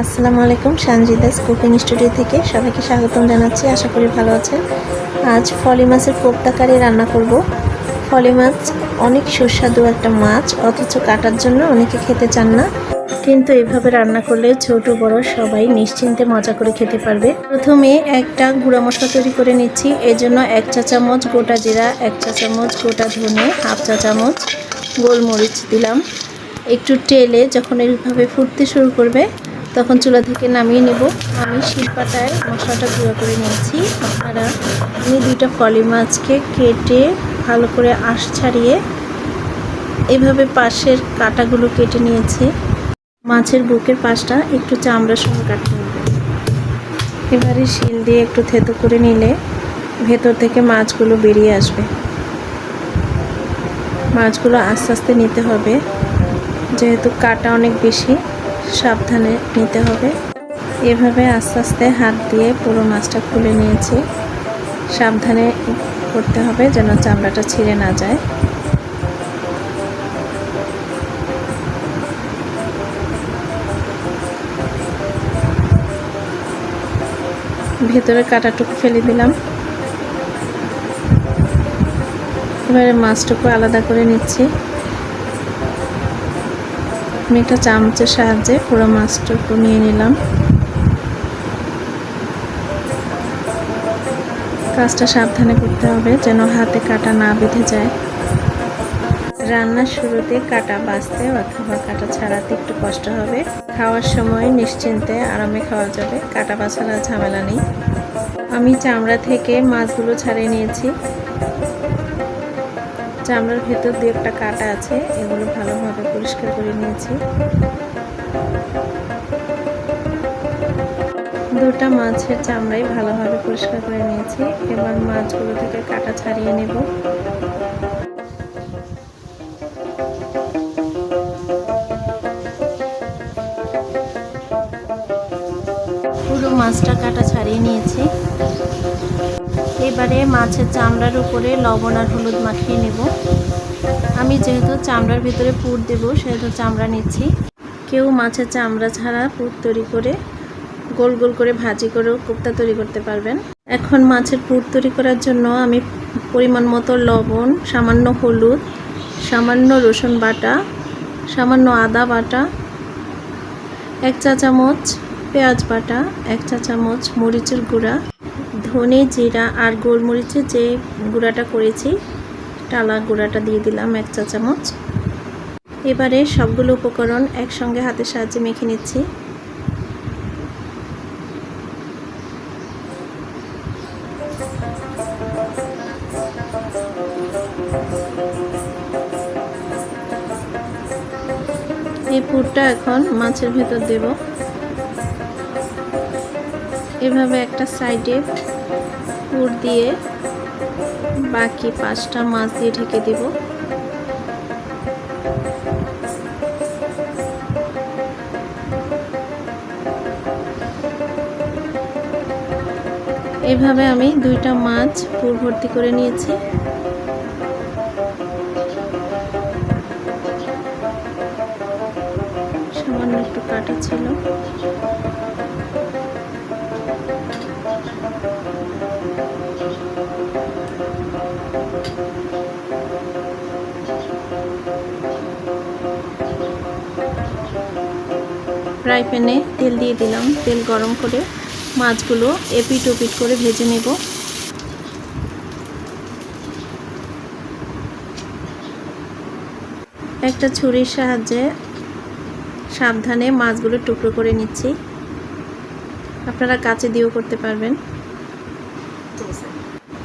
আসসালামু আলাইকুম Sanjida's cooking studio থেকে সবাইকে স্বাগতম জানাচ্ছি। আশা করি ভালো আছেন। আজ ফলি মাছের কোপ্তা কারি রান্না করব। ফলি মাছ অনেক সুস্বাদু একটা মাছ, অথচ কাটার জন্য অনেকে খেতে চান না। কিন্তু এভাবে রান্না করলে ছোট, বড় সবাই নিশ্চিন্তে মজা করে খেতে পারবে। প্রথমে একটা গুঁড়া মশলা তৈরি করে নিচ্ছি। এর জন্য এক চা চামচ গোটা জিরা, এক চা চামচ গোটা ধনে, হাফ চা চামচ গোলমরিচ দিলাম। একটু টেলে যখন এইভাবে ফুটতে শুরু করবে তখন চুলা থেকে নামিয়ে নেব। আমি শিলপাটায় মশলাটা গুঁড়ো করে নিয়েছি। আপনারা আমি দুইটা ফলি মাছকে কেটে ভালো করে আঁশ ছাড়িয়ে এভাবে পাশের কাটাগুলো কেটে নিয়েছি। মাছের বুকের পাশটা একটু চামড়ার সঙ্গে কাটতে হবে। এবারে শিল দিয়ে একটু থেতো করে নিলে ভেতর থেকে মাছগুলো বেরিয়ে আসবে। মাছগুলো আস্তে আস্তে নিতে হবে। যেহেতু কাটা অনেক বেশি সাবধানে নিতে হবে। এভাবে আস্তে আস্তে হাত দিয়ে পুরো মাছটা খুলে নিয়েছি। সাবধানে করতে হবে যেন চামড়াটা ছিঁড়ে না যায়। ভেতরে কাটাটুকু ফেলে দিলাম। এবারে মাছটুকু আলাদা করে নিচ্ছি। আমি একটা চামচের সাহায্যে পুরো মাছটুকু নিয়ে নিলাম। কাজটা সাবধানে করতে হবে যেন হাতে কাটা না বেঁধে যায়। রান্নার শুরুতে কাটা বাঁচতে অথবা কাটা ছাড়াতে একটু কষ্ট হবে। খাওয়ার সময় নিশ্চিন্তে আরামে খাওয়া যাবে, কাটা বাছার ঝামেলা নেই। আমি চামড়া থেকে মাছগুলো ছাড়িয়ে নিয়েছি। চামড়ার ভেতর দিয়ে একটা কাটা আছে, এগুলো ভালোভাবে পরিষ্কার করে নিয়েছি। দুটা মাছের চামড়াই ভালোভাবে পরিষ্কার করে নিয়েছি। এবার মাছগুলো থেকে কাটা ছাড়িয়ে নেব। পুরো মাছটা কাটা ছাড়িয়ে নিয়েছি। এবারে মাছের চামড়ার উপরে লবণ আর হলুদ মাখিয়ে নেব। আমি যেহেতু চামড়ার ভিতরে পুর দেব, সেহেতু চামড়া নিচ্ছি। কেউ মাছের চামড়া ছাড়া পুর তৈরি করে গোল গোল করে ভাজি করেও কোপ্তা তৈরি করতে পারবেন। এখন মাছের পুর তৈরি করার জন্য আমি পরিমাণ মতো লবণ, সামান্য হলুদ, সামান্য রসুন বাটা, সামান্য আদা বাটা, এক চা চামচ পেঁয়াজ বাটা, এক চা চামচ মরিচের গুঁড়া ধনে, জিরা আর গোলমরিচের যে গুঁড়াটা করেছি, টালা গুঁড়াটা দিয়ে দিলাম এক চা চামচ। এবারে সবগুলো উপকরণ একসঙ্গে হাতের সাহায্যে মেখে নিচ্ছি। এই পুরটা এখন মাছের ভেতর দেব। এভাবে একটা সাইডে পুর দিয়ে বাকি পাঁচটা মাছ দিয়ে ঢেকে দেব। এভাবে আমি দুইটা মাছ পুর ভর্তি করে নিয়েছি। সামান্য একটু কাটা ছিল। ফ্রাই প্যানে তেল দিয়ে দিলাম। তেল গরম করে মাছগুলো এপিট ওপিট করে ভেজে নেব। একটা ছুরির সাহায্যে সাবধানে মাছগুলো টুকরো করে নিচ্ছি। আপনারা কাছে দিয়েও করতে পারবেন।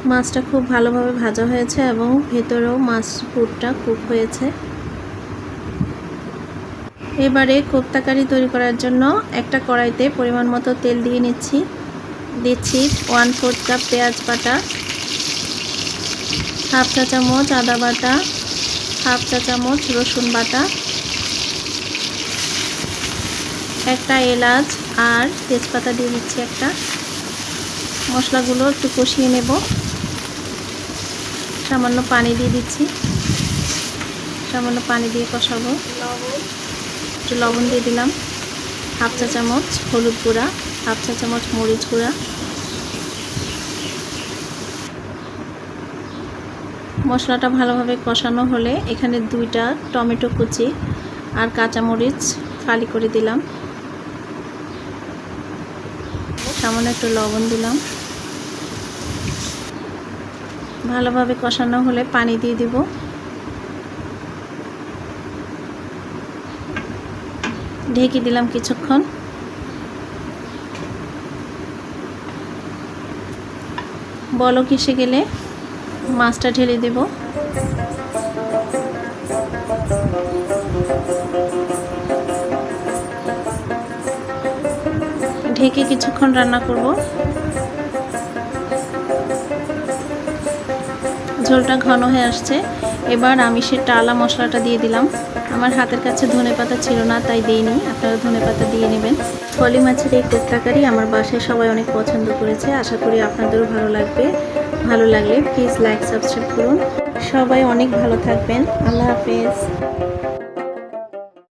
মাছটা খুব ভালোভাবে ভাজা হয়েছে এবং ভেতরেও মাছ পুরটা কুক হয়েছে। এবারে কোপ্তাকারি তৈরি করার জন্য একটা কড়াইতে পরিমাণ মতো তেল দিয়ে নিচ্ছি। দিচ্ছি ওয়ান ফোর্থ কাপ পেঁয়াজ বাটা হাফ চা চামচ আদা বাটা হাফ চা চামচ রসুন বাটা, একটা এলাচ আর তেজপাতা দিয়ে দিচ্ছি একটা। মশলাগুলো একটু কষিয়ে নেব। সামান্য পানি দিয়ে দিচ্ছি। সামান্য পানি দিয়ে কষাবো। একটু লবণ দিয়ে দিলাম। হাফ চা চামচ হলুদ গুঁড়া, হাফ চা চামচ মরিচ গুঁড়া। মশলাটা ভালোভাবে কষানো হলে এখানে দুইটা টমেটো কুচি আর কাঁচামরিচ ফালি করে দিলাম। সামান্য একটু লবণ দিলাম। ভালোভাবে কষানো হলে পানি দিয়ে দিব। ঢেকে দিলাম কিছুক্ষণ। বলক এসে গেলে মাছটা ঢেলে দেব। ঢেকে কিছুক্ষণ রান্না করব। ঝোলটা ঘন হয়ে আসছে। এবার আমি সে টালা মশলাটা দিয়ে দিলাম। আমার হাতের কাছে ধনে পাতা ছিল না, তাই দিইনি। আপনারা ধনে পাতা দিয়ে নেবেন। ফলি মাছের এই কোপ্তাকারি আমার বাসায় সবাই অনেক পছন্দ করেছে। আশা করি আপনাদেরও ভালো লাগবে। ভালো লাগলে প্লিজ লাইক সাবস্ক্রাইব করুন। সবাই অনেক ভালো থাকবেন। আল্লাহ হাফেজ।